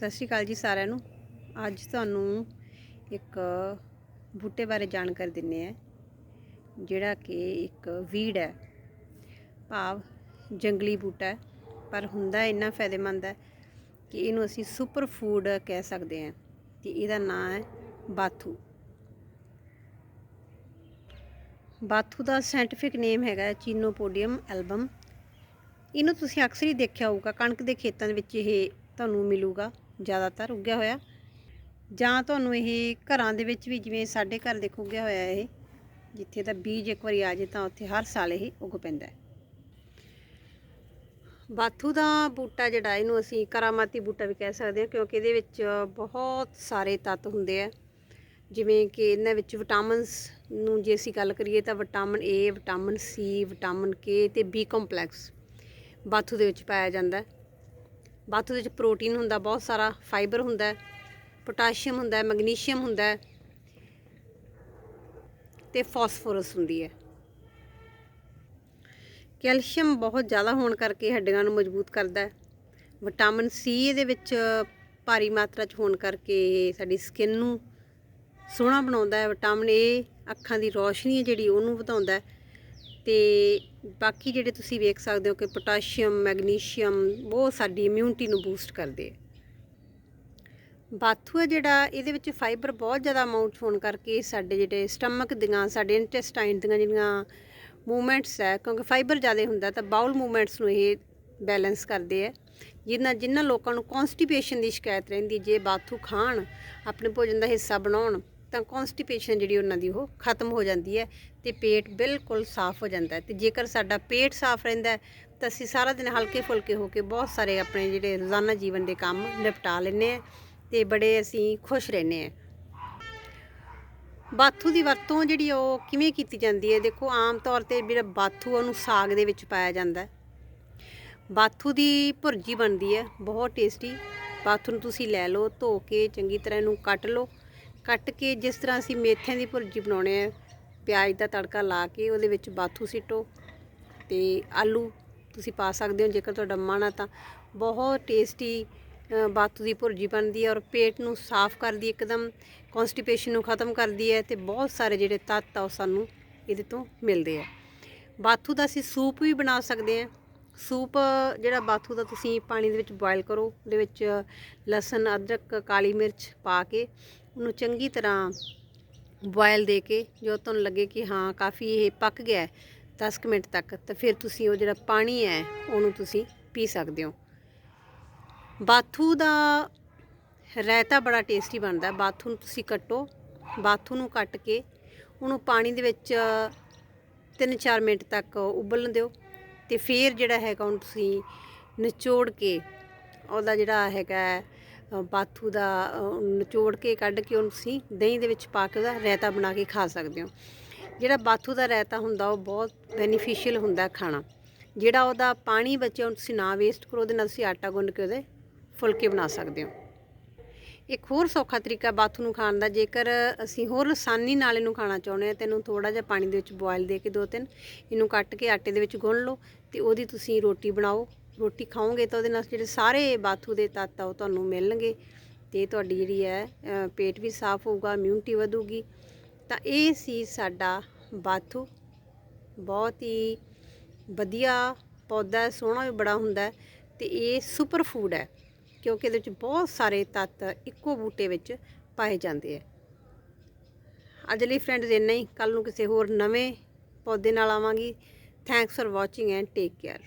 ਸਤਿ ਸ਼੍ਰੀ ਅਕਾਲ ਜੀ ਸਾਰਿਆਂ ਨੂੰ। ਅੱਜ ਤੁਹਾਨੂੰ ਇੱਕ ਬੂਟੇ ਬਾਰੇ ਜਾਣਕਾਰੀ ਦਿੰਨੇ ਆ ਜਿਹੜਾ ਕਿ ਇੱਕ ਵੀੜ ਹੈ। ਭਾਵ ਜੰਗਲੀ ਬੂਟਾ ਹੈ, ਪਰ ਹੁੰਦਾ ਇੰਨਾ ਫਾਇਦੇਮੰਦ ਹੈ ਕਿ ਇਹਨੂੰ ਅਸੀਂ ਸੁਪਰ ਫੂਡ ਕਹਿ ਸਕਦੇ ਹਾਂ ਤੇ ਇਹਦਾ ਨਾਮ ਹੈ ਬਾਥੂ। ਬਾਥੂ ਦਾ ਸਾਇੰਟੀਫਿਕ ਨੇਮ ਹੈਗਾ ਚੀਨੋਪੋਡੀਅਮ ਐਲਬਮ। ਇਹਨੂੰ ਤੁਸੀਂ ਅਕਸਰ ਹੀ ਦੇਖਿਆ ਹੋਊਗਾ, ਕਣਕ ਦੇ ਖੇਤਾਂ ਦੇ ਵਿੱਚ ਇਹ ਤੁਹਾਨੂੰ ਮਿਲੂਗਾ। ਜ਼ਿਆਦਾਤਰ ਉੱਗਿਆ ਹੋਇਆ। ਜਾਂ ਤੁਹਾਨੂੰ ਇਹ ਘਰਾਂ ਦੇ ਵਿੱਚ ਵੀ ਜਿਵੇਂ ਸਾਡੇ ਘਰ ਦੇਖੋ ਉੱਗਿਆ ਹੋਇਆ ਇਹ, ਜਿੱਥੇ ਦਾ ਬੀਜ ਇੱਕ ਵਾਰੀ ਆ ਜੇ ਤਾਂ ਉੱਥੇ ਹਰ ਸਾਲ ਇਹ ਉੱਗ ਪੈਂਦਾ ਹੈ। ਬਾਥੂ ਦਾ ਬੂਟਾ ਜਿਹੜਾ ਇਹਨੂੰ ਅਸੀਂ ਕਰਾਮਾਤੀ ਬੂਟਾ ਵੀ ਕਹਿ ਸਕਦੇ ਹਾਂ, ਕਿਉਂਕਿ ਇਹਦੇ ਵਿੱਚ ਬਹੁਤ ਸਾਰੇ ਤੱਤ ਹੁੰਦੇ ਆ। ਜਿਵੇਂ ਕਿ ਇਹਨਾਂ ਵਿੱਚ ਵਿਟਾਮਿਨਸ ਨੂੰ ਜੇ ਅਸੀਂ ਗੱਲ ਕਰੀਏ ਤਾਂ vitamin A, vitamin C, vitamin K ਤੇ ਬੀ ਕੰਪਲੈਕਸ ਬਾਥੂ ਦੇ ਵਿੱਚ ਪਾਇਆ ਜਾਂਦਾ ਹੈ। ਬਾਥੂ ਦੇ ਵਿੱਚ ਪ੍ਰੋਟੀਨ ਹੁੰਦਾ, ਬਹੁਤ ਸਾਰਾ ਫਾਈਬਰ ਹੁੰਦਾ, ਪੋਟਾਸ਼ੀਅਮ ਹੁੰਦਾ, ਮੈਗਨੀਸ਼ੀਅਮ ਹੁੰਦਾ ਹੈ ਤੇ ਫਾਸਫੋਰਸ ਹੁੰਦੀ ਹੈ। ਕੈਲਸ਼ੀਅਮ ਬਹੁਤ ਜ਼ਿਆਦਾ ਹੋਣ ਕਰਕੇ ਹੱਡੀਆਂ ਨੂੰ ਮਜ਼ਬੂਤ ਕਰਦਾ ਹੈ। ਵਿਟਾਮਿਨ ਸੀ ਇਹਦੇ ਵਿੱਚ ਭਾਰੀ ਮਾਤਰਾ 'ਚ ਹੋਣ ਕਰਕੇ ਸਾਡੀ ਸਕਿਨ ਨੂੰ ਸੋਹਣਾ ਬਣਾਉਂਦਾ ਹੈ। ਵਿਟਾਮਿਨ ਏ ਅੱਖਾਂ ਦੀ ਰੌਸ਼ਨੀ ਹੈ ਜਿਹੜੀ, ਉਹਨੂੰ ਵਧਾਉਂਦਾ ਹੈ। ਤੇ ਬਾਕੀ ਜਿਹੜੇ ਤੁਸੀਂ ਵੇਖ ਸਕਦੇ ਹੋ ਕਿ ਪੋਟਾਸ਼ੀਅਮ, ਮੈਗਨੀਸ਼ੀਅਮ ਬਹੁਤ ਸਾਡੀ ਇਮਿਊਨਿਟੀ ਨੂੰ ਬੂਸਟ ਕਰਦੇ ਆ। ਬਾਥੂ ਹੈ ਜਿਹੜਾ ਇਹਦੇ ਵਿੱਚ ਫਾਈਬਰ ਬਹੁਤ ਜ਼ਿਆਦਾ ਅਮਾਉਂਟ ਹੋਣ ਕਰਕੇ ਸਾਡੇ ਜਿਹੜੇ ਸਟਮਕ ਦੀਆਂ, ਸਾਡੇ ਇੰਟੈਸਟਾਈਨ ਦੀਆਂ ਜਿਹੜੀਆਂ ਮੂਵਮੈਂਟਸ ਹੈ, ਕਿਉਂਕਿ ਫਾਈਬਰ ਜ਼ਿਆਦਾ ਹੁੰਦਾ ਤਾਂ ਬਾਉਲ ਮੂਵਮੈਂਟਸ ਨੂੰ ਇਹ ਬੈਲੈਂਸ ਕਰਦੇ ਆ। ਜਿਨ੍ਹਾਂ ਜਿਨ੍ਹਾਂ ਲੋਕਾਂ ਨੂੰ ਕਨਸਟੀਪੇਸ਼ਨ ਦੀ ਸ਼ਿਕਾਇਤ ਰਹਿੰਦੀ, ਜੇ ਬਾਥੂ ਖਾਣ, ਆਪਣੇ ਭੋਜਨ ਦਾ ਹਿੱਸਾ ਬਣਾਉਣ ਤਾਂ ਕਨਸਟੀਪੇਸ਼ਨ ਜਿਹੜੀ ਉਹਨਾਂ ਦੀ ਉਹ ਖਤਮ ਹੋ ਜਾਂਦੀ ਹੈ ਤੇ ਪੇਟ ਬਿਲਕੁਲ ਸਾਫ਼ ਹੋ ਜਾਂਦਾ ਹੈ ਤੇ ਜੇਕਰ ਸਾਡਾ ਪੇਟ ਸਾਫ਼ ਰਹਿੰਦਾ ਤਾਂ ਅਸੀਂ ਸਾਰਾ ਦਿਨ ਹਲਕੇ ਫੁਲਕੇ ਹੋ ਕੇ ਬਹੁਤ ਸਾਰੇ ਆਪਣੇ ਜਿਹੜੇ ਰੋਜ਼ਾਨਾ ਜੀਵਨ ਦੇ ਕੰਮ ਨਿਪਟਾ ਲੈਂਦੇ ਆ ਤੇ ਬੜੇ ਅਸੀਂ ਖੁਸ਼ ਰਹਿੰਦੇ ਆ ਬਾਥੂ ਦੀ ਵਰਤੋਂ ਜਿਹੜੀ ਉਹ ਕਿਵੇਂ ਕੀਤੀ ਜਾਂਦੀ ਹੈ? ਦੇਖੋ, ਆਮ ਤੌਰ ਤੇ ਜਿਹੜਾ ਬਾਥੂ ਉਹਨੂੰ ਸਾਗ ਦੇ ਵਿੱਚ ਪਾਇਆ ਜਾਂਦਾ ਹੈ। ਬਾਥੂ ਦੀ ਭੁਰਜੀ ਬਣਦੀ ਹੈ, ਬਹੁਤ ਟੇਸਟੀ ਬਾਥੂ ਨੂੰ ਤੁਸੀਂ ਲੈ ਲਓ, ਧੋ ਕੇ ਚੰਗੀ ਤਰ੍ਹਾਂ ਇਹਨੂੰ ਕੱਟ ਲਓ। ਕੱਟ ਕੇ ਜਿਸ ਤਰ੍ਹਾਂ ਅਸੀਂ ਮੇਥਿਆਂ ਦੀ ਭੁਰਜੀ ਬਣਾਉਣੇ ਆ ਪਿਆਜ਼ ਦਾ ਤੜਕਾ ਲਾ ਕੇ ਉਹਦੇ ਵਿੱਚ ਬਾਥੂ ਸਿੱਟੋ ਤੇ ਆਲੂ ਤੁਸੀਂ ਪਾ ਸਕਦੇ ਹੋ ਜੇਕਰ ਤੁਹਾਡਾ ਮਨ ਆ ਤਾਂ। ਬਹੁਤ ਟੇਸਟੀ ਅ, ਬਾਥੂ ਦੀ ਭੁਰਜੀ ਬਣਦੀ ਹੈ ਔਰ ਪੇਟ ਨੂੰ ਸਾਫ਼ ਕਰਦੀ ਹੈ ਇੱਕਦਮ ਕਨਸਟੀਪੇਸ਼ਨ ਨੂੰ ਖਤਮ ਕਰਦੀ ਹੈ ਤੇ ਬਹੁਤ ਸਾਰੇ ਜਿਹੜੇ ਤੱਤ ਆ ਉਹ ਸਾਨੂੰ ਇਹਦੇ ਤੋਂ ਮਿਲਦੇ ਆ। ਬਾਥੂ ਦਾ ਅਸੀਂ ਸੂਪ ਵੀ ਬਣਾ ਸਕਦੇ ਹਾਂ। ਸੂਪ ਜਿਹੜਾ ਬਾਥੂ ਦਾ ਤੁਸੀਂ ਪਾਣੀ ਦੇ ਵਿੱਚ ਬੋਇਲ ਕਰੋ ਉਹਦੇ ਵਿੱਚ ਲਸਣ ਅਦਰਕ ਕਾਲੀ ਮਿਰਚ ਪਾ ਕੇ ਉਹਨੂੰ ਚੰਗੀ ਤਰ੍ਹਾਂ ਬੋਇਲ ਦੇ ਕੇ ਜੋ ਤੁਹਾਨੂੰ ਲੱਗੇ ਕਿ ਹਾਂ ਕਾਫੀ ਇਹ ਪੱਕ ਗਿਆ ਹੈ 10 ਕੁ ਮਿੰਟ ਤੱਕ, ਤਾਂ ਫਿਰ ਤੁਸੀਂ ਉਹ ਜਿਹੜਾ ਪਾਣੀ ਹੈ, ਉਹਨੂੰ ਤੁਸੀਂ ਪੀ ਸਕਦੇ ਹੋ। ਬਾਥੂ ਦਾ ਰਾਇਤਾ ਬੜਾ ਟੇਸਟੀ ਬਣਦਾ ਹੈ। ਬਾਥੂ ਨੂੰ ਤੁਸੀਂ ਕੱਟੋ। ਬਾਥੂ ਨੂੰ ਕੱਟ ਕੇ ਉਹਨੂੰ ਪਾਣੀ ਦੇ ਵਿੱਚ 3-4 ਮਿੰਟ ਤੱਕ ਉਬਲਣ ਦਿਓ। ਤੇ ਫਿਰ ਜਿਹੜਾ ਹੈਗਾ ਉਹਨੂੰ ਤੁਸੀਂ ਨਿਚੋੜ ਕੇ ਉਹਦਾ ਜਿਹੜਾ ਹੈਗਾ ਬਾਥੂ ਦਾ ਨਿਚੋੜ ਕੇ ਕੱਢ ਕੇ ਉਹਨੂੰ ਤੁਸੀਂ ਦਹੀਂ ਦੇ ਵਿੱਚ ਪਾ ਕੇ ਉਹਦਾ ਰਾਇਤਾ ਬਣਾ ਕੇ ਖਾ ਸਕਦੇ ਹੋ। ਜਿਹੜਾ ਬਾਥੂ ਦਾ ਰਾਇਤਾ ਹੁੰਦਾ, ਉਹ ਬਹੁਤ ਬੈਨੀਫੀਸ਼ੀਅਲ ਹੁੰਦਾ ਖਾਣਾ। ਜਿਹੜਾ ਉਹਦਾ ਪਾਣੀ ਬਚਿਆ, ਉਹਨੂੰ ਤੁਸੀਂ ਨਾ ਵੇਸਟ ਕਰੋ, ਉਹਦੇ ਨਾਲ ਤੁਸੀਂ ਆਟਾ ਗੁੰਨ ਕੇ ਉਹਦੇ ਫੁਲਕੇ ਬਣਾ ਸਕਦੇ ਹੋ। ਇੱਕ ਹੋਰ ਸੌਖਾ ਤਰੀਕਾ ਬਾਥੂ ਨੂੰ ਖਾਣ ਦਾ, ਜੇਕਰ ਅਸੀਂ ਹੋਰ ਆਸਾਨੀ ਨਾਲ ਇਹਨੂੰ ਖਾਣਾ ਚਾਹੁੰਦੇ ਹਾਂ ਤੇ ਇਹਨੂੰ ਥੋੜਾ ਜਿਹਾ ਪਾਣੀ ਦੇ ਵਿੱਚ ਬੋਇਲ ਦੇ ਕੇ ਦੋ ਤਿੰਨ, ਇਹਨੂੰ ਕੱਟ ਕੇ ਆਟੇ ਦੇ ਵਿੱਚ ਗੁੰਨ ਲਓ ਤੇ ਉਹਦੀ ਤੁਸੀਂ ਰੋਟੀ ਬਣਾਓ। ਰੋਟੀ ਖਾਓਗੇ ਤਾਂ ਉਹਦੇ ਨਾਲ ਜਿਹੜੇ ਸਾਰੇ ਬਾਥੂ ਦੇ ਤੱਤ ਆ ਉਹ ਤੁਹਾਨੂੰ ਮਿਲਣਗੇ ਤੇ ਤੁਹਾਡੀ ਜਿਹੜੀ ਹੈ ਪੇਟ ਵੀ ਸਾਫ਼ ਹੋਊਗਾ ਇਮਿਊਨਿਟੀ ਵਧੂਗੀ। ਤਾਂ ਇਹ ਸੀ ਸਾਡਾ ਬਾਥੂ। ਬਹੁਤ ਹੀ ਵਧੀਆ ਪੌਦਾ ਹੈ, ਸੋਹਣਾ ਵੀ ਬੜਾ ਹੁੰਦਾ ਹੈ ਤੇ ਇਹ ਸੁਪਰ ਫੂਡ ਹੈ ਕਿਉਂਕਿ ਇਹਦੇ ਵਿੱਚ ਬਹੁਤ ਸਾਰੇ ਤੱਤ ਇੱਕੋ ਬੂਟੇ ਵਿੱਚ ਪਾਏ ਜਾਂਦੇ ਆ। ਅੱਜ ਲਈ ਫਰੈਂਡਸ ਇੰਨਾ ਹੀ। ਕੱਲ ਨੂੰ ਕਿਸੇ ਹੋਰ ਨਵੇਂ ਪੌਦੇ ਨਾਲ ਆਵਾਂਗੀ। Thanks for watching and take care